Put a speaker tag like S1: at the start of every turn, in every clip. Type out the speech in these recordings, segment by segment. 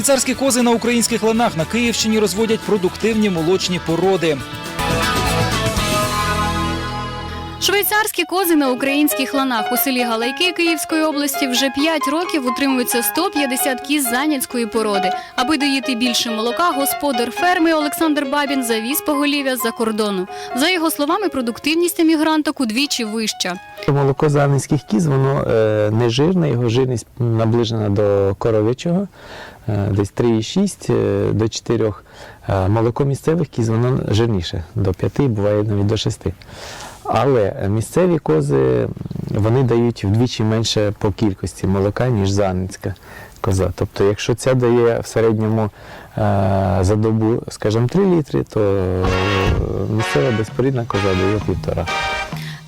S1: Швейцарські кози на українських ланах на Київщині розводять продуктивні молочні породи.
S2: Швейцарські кози на українських ланах у селі Галайки Київської області вже 5 років утримуються 150 кіз заняцької породи. Аби доїти більше молока, господар ферми Олександр Бабін завіз поголів'я з-за кордону. За його словами, продуктивність емігранток удвічі вища.
S3: Молоко занинських кіз, воно е, не жирне, його жирність наближена до коров'ячого, е, десь 3,6 е, до 4. Е, молоко місцевих кіз, воно жирніше, до 5, буває навіть до 6. Але місцеві кози вони дають вдвічі менше по кількості молока, ніж заницька коза. Тобто, якщо ця дає в середньому е, за добу, скажімо, 3 літри, то е, місцева безпорідна коза дає півтора.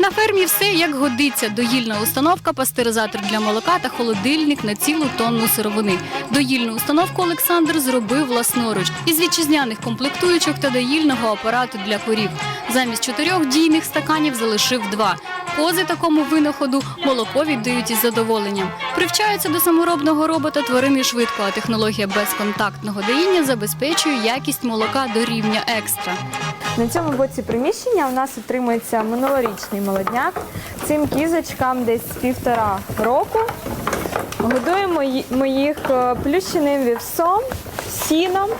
S2: На фермі все як годиться. Доїльна установка, пастеризатор для молока та холодильник на цілу тонну сировини. Доїльну установку Олександр зробив власноруч із вітчизняних комплектуючок та доїльного апарату для корів. Замість чотирьох дійних стаканів залишив два. Кози такому винаходу молоко віддають із задоволенням. Привчаються до саморобного робота тварини швидко, а технологія безконтактного доїння забезпечує якість молока до рівня екстра.
S4: На цьому боці приміщення у нас утримується минулорічний молодняк. Цим кізочкам десь півтора року. Годуємо ми їх е, плющеним вівсом, сіном.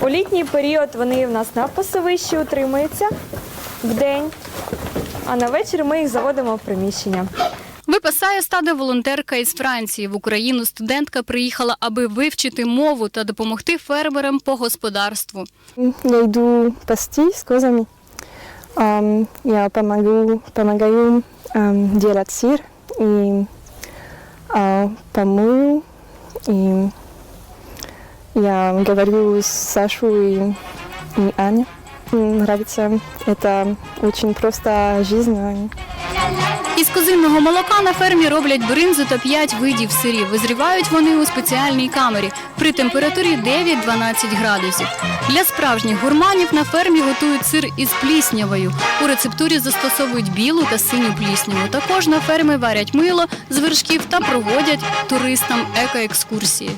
S4: У літній період вони в нас на пасовищі утримуються в день, а на вечір ми їх заводимо в приміщення.
S2: Випасає стадо волонтерка із Франції. В Україну студентка приїхала, аби вивчити мову та допомогти фермерам по господарству.
S5: Я иду пасти с козами. Ам, Я помогу, помогаю ам, делать сыр и а, помою. И я говорю с Сашу и Аня. М, Нравится. Это очень просто жизнь.
S2: Із козинного молока на фермі роблять бринзу та 5 видів сирів. Визрівають вони у спеціальній камері при температурі 9-12 градусів. Для справжніх гурманів на фермі готують сир із пліснявою. У рецептурі застосовують білу та синю плісняву. Також на фермі варять мило з вершків та проводять туристам екоекскурсії.